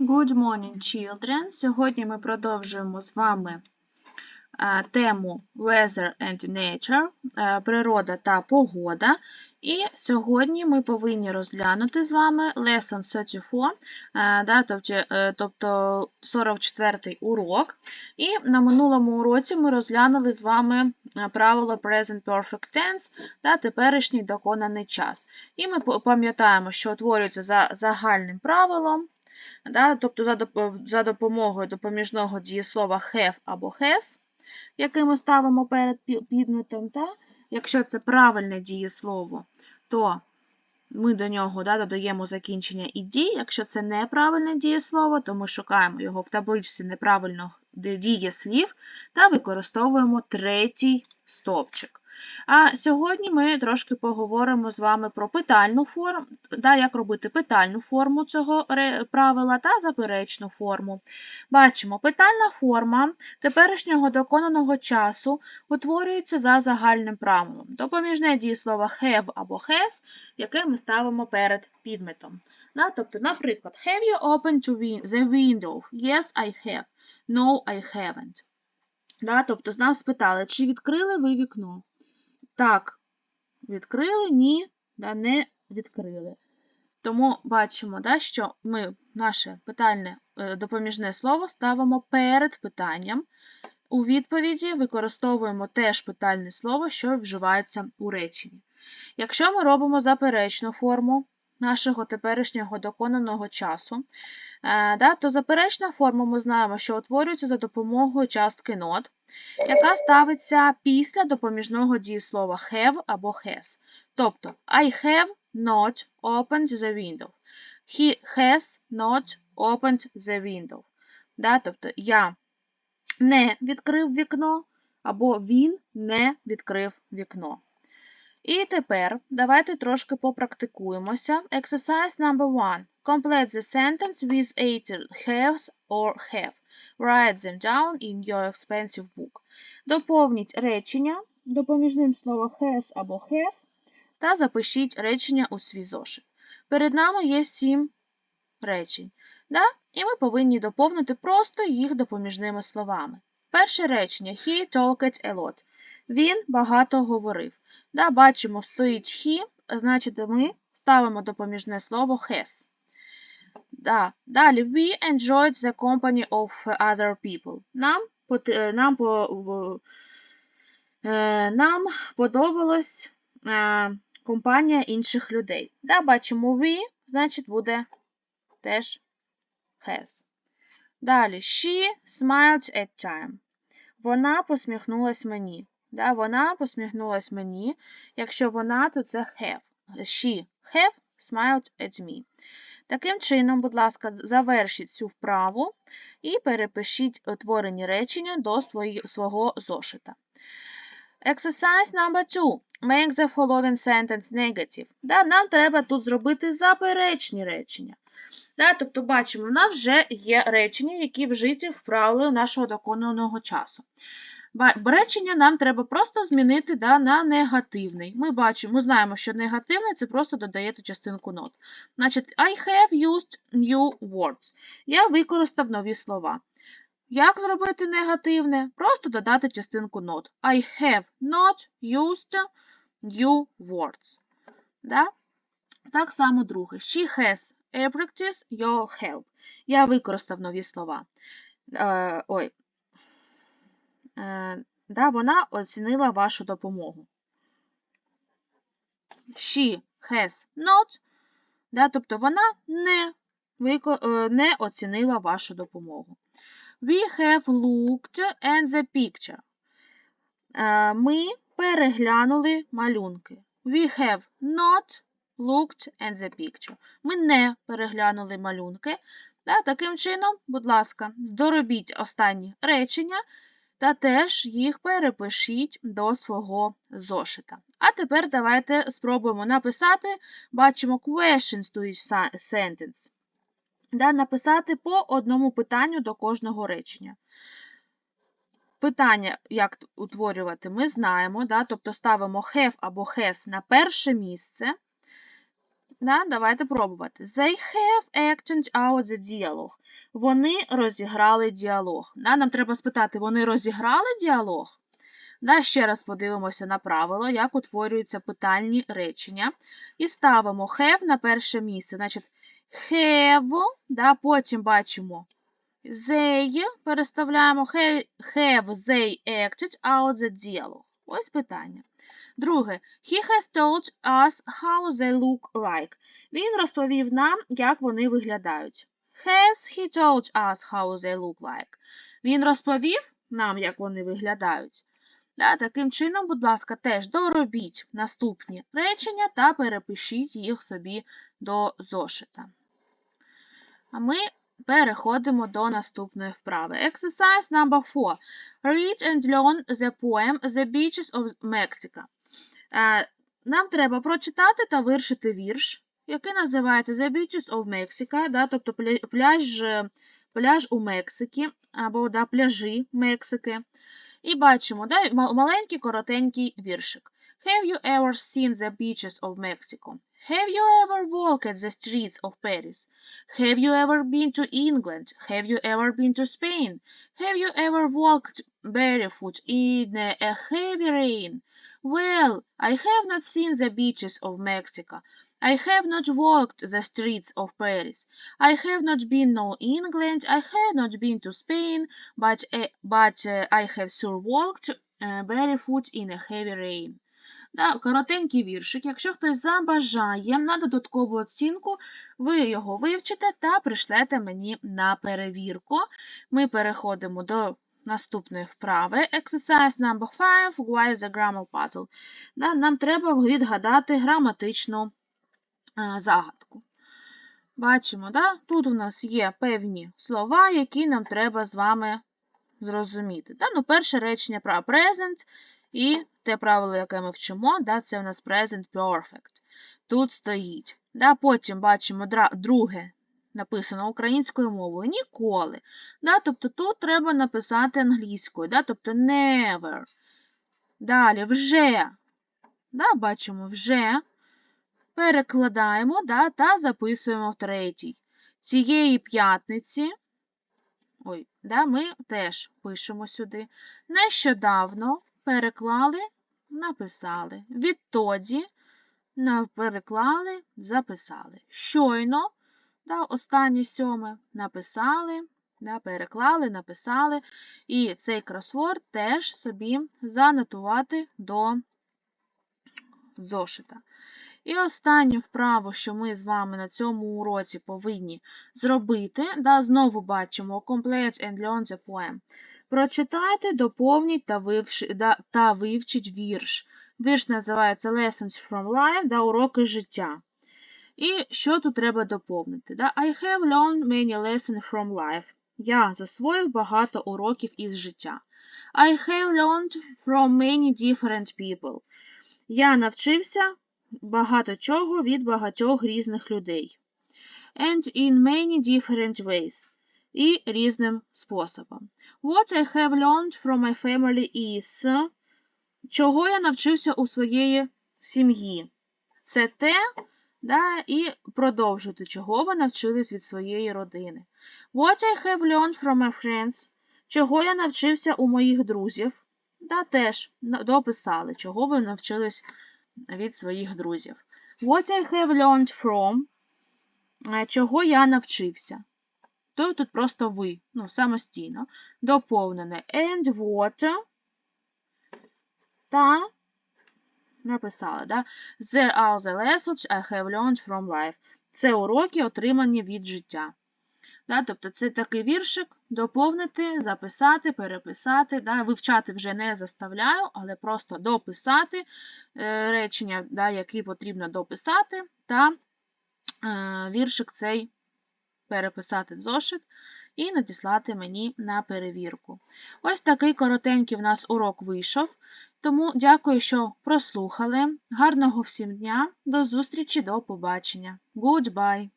Good morning, children! Сьогодні ми продовжуємо з вами е, тему Weather and Nature, е, природа та погода. І сьогодні ми повинні розглянути з вами Lesson 34, е, тобто, е, тобто 44 урок. І на минулому уроці ми розглянули з вами правило Present Perfect Tense та теперішній доконаний час. І ми пам'ятаємо, що утворюється за загальним правилом. Да, тобто за, доп- за допомогою допоміжного дієслова have або has, яке ми ставимо перед пі- підметом. Та? Якщо це правильне дієслово, то ми до нього да, додаємо закінчення «ed». Якщо це неправильне дієслово, то ми шукаємо його в табличці неправильних дієслів та використовуємо третій стовпчик. А сьогодні ми трошки поговоримо з вами про питальну форму, да, як робити питальну форму цього правила та заперечну форму. Бачимо, питальна форма теперішнього доконаного часу утворюється за загальним правилом. Допоміжне дієслово have або has, яке ми ставимо перед підметом. Да, тобто, наприклад, have you opened the window? Yes, I have. No, I haven't. Да, тобто, нас спитали, чи відкрили ви вікно? Так, відкрили, ні, да, не відкрили. Тому бачимо, да, що ми наше питальне е, допоміжне слово ставимо перед питанням. У відповіді використовуємо теж питальне слово, що вживається у реченні. Якщо ми робимо заперечну форму нашого теперішнього доконаного часу, да, то заперечна форма ми знаємо, що утворюється за допомогою частки not, яка ставиться після допоміжного дієслова have або has. Тобто I have not opened the window. He has not opened the window. Да, тобто я не відкрив вікно, або він не відкрив вікно. І тепер давайте трошки попрактикуємося. Exercise number one. Complete the sentence with either has or have. Write them down in your expensive book. Доповніть речення допоміжним словом has або have та запишіть речення у свій зошит. Перед нами є сім речень. Да? І ми повинні доповнити просто їх допоміжними словами. Перше речення He talked a lot. Він багато говорив. Да, бачимо, стоїть he, значить ми ставимо допоміжне слово has. Да. Далі we enjoyed the company of other people. Нам, е, нам, е, нам подобалась е, компанія інших людей. Да, бачимо we, значить буде теж has. Далі she smiled at time. Вона посміхнулась мені. Да, вона посміхнулась мені. Якщо вона, то це have. She have smiled at me. Таким чином, будь ласка, завершіть цю вправу і перепишіть утворені речення до свого зошита. Exercise number two. Make the following sentence negative. Да, нам треба тут зробити заперечні речення. Да, тобто, бачимо, у нас вже є речення, які вжиті в правилі нашого доконаного часу. Речення нам треба просто змінити да, на негативний. Ми бачимо, ми знаємо, що негативний це просто додаєте частинку not. Значить, I have used new words. Я використав нові слова. Як зробити негативне? Просто додати частинку not. I have not used new words. Да? Так само друге. She has practiced your help. Я використав нові слова. Е, ой. Е, да, вона оцінила вашу допомогу. She has not. Да, тобто вона не, е, не оцінила вашу допомогу. We have looked at the picture. Е, Ми переглянули малюнки. We have not looked at the picture. Ми не переглянули малюнки. Таким чином, будь ласка, здоробіть останні речення та теж їх перепишіть до свого зошита. А тепер давайте спробуємо написати, бачимо questions to each sentence. Да, написати по одному питанню до кожного речення. Питання, як утворювати, ми знаємо, да, тобто ставимо have або has на перше місце. Да, давайте пробувати. They have acted out the dialogue. Вони розіграли діалог. Да, нам треба спитати, вони розіграли діалог? Да, ще раз подивимося на правило, як утворюються питальні речення. І ставимо have на перше місце. Значить, have, да, потім бачимо they, переставляємо have, they acted out the dialogue. Ось питання. Друге, he has told us how they look like. Він розповів нам, як вони виглядають. Has he told us how they look like? Він розповів нам, як вони виглядають. Да, таким чином, будь ласка, теж доробіть наступні речення та перепишіть їх собі до зошита. А ми переходимо до наступної вправи. Exercise number 4. Read and learn the poem The Beaches of Mexico. Е, Нам треба прочитати та виршити вірш, який називається The Beaches of Mexico, да, тобто пля- пляж, е, пляж у Мексиці, або да, пляжі Мексики. І бачимо да, маленький коротенький віршик. Have you ever seen the beaches of Mexico? Have you ever walked the streets of Paris? Have you ever been to England? Have you ever been to Spain? Have you ever walked barefoot in a heavy rain? Well, I have not seen the beaches of Mexico. I have not walked the streets of Paris. I have not been to England. I have not been to Spain, but, uh, but uh, I have sure walked uh, barefoot in a heavy rain. Да, коротенький віршик. Якщо хтось забажає на додаткову оцінку, ви його вивчите та пришлете мені на перевірку. Ми переходимо до наступної вправи. Exercise number 5. Why the grammar puzzle. Нам треба відгадати граматичну е, загадку. Бачимо, да? тут у нас є певні слова, які нам треба з вами зрозуміти. Да? Ну, перше речення про present і те правило, яке ми вчимо, да, це у нас present perfect. Тут стоїть. Да? Потім бачимо друге написано українською мовою ніколи. Да? Тобто тут треба написати англійською, да? тобто never. Далі вже. Да? Бачимо вже. Перекладаємо да, та записуємо в третій. Цієї п'ятниці. Ой, да, ми теж пишемо сюди. Нещодавно переклали, написали. Відтоді переклали, записали. Щойно, да, останнє сьоме, написали, да, переклали, написали. І цей кросворд теж собі занотувати до зошита. І останню вправу, що ми з вами на цьому уроці повинні зробити, да, знову бачимо Complete and learn the poem. Прочитайте, доповніть та, вивши, да, та вивчіть вірш. Вірш називається Lessons from Life, да, уроки життя. І що тут треба доповнити? Да? I have learned many lessons from life. Я засвоїв багато уроків із життя. I have learned from many different people. Я навчився багато чого від багатьох різних людей. And in many different ways. І різним способом. What I have learned from my family is. Чого я навчився у своєї сім'ї? Це те, да, і продовжити, чого ви навчились від своєї родини. What I have learned from my friends. Чого я навчився у моїх друзів? Да, теж дописали, чого ви навчились від своїх друзів. What I have learned from. Е, Чого я навчився? То тут просто ви, ну, самостійно. Доповнене and what. Та написали, да? There are the lessons I have learned from life. Це уроки, отримані від життя. Да? Тобто це такий віршик доповнити, записати, переписати. Да? Вивчати вже не заставляю, але просто дописати е, речення, да, які потрібно дописати, та е, віршик цей переписати в зошит і надіслати мені на перевірку. Ось такий коротенький в нас урок вийшов. Тому дякую, що прослухали. Гарного всім дня, до зустрічі, до побачення. Goodbye!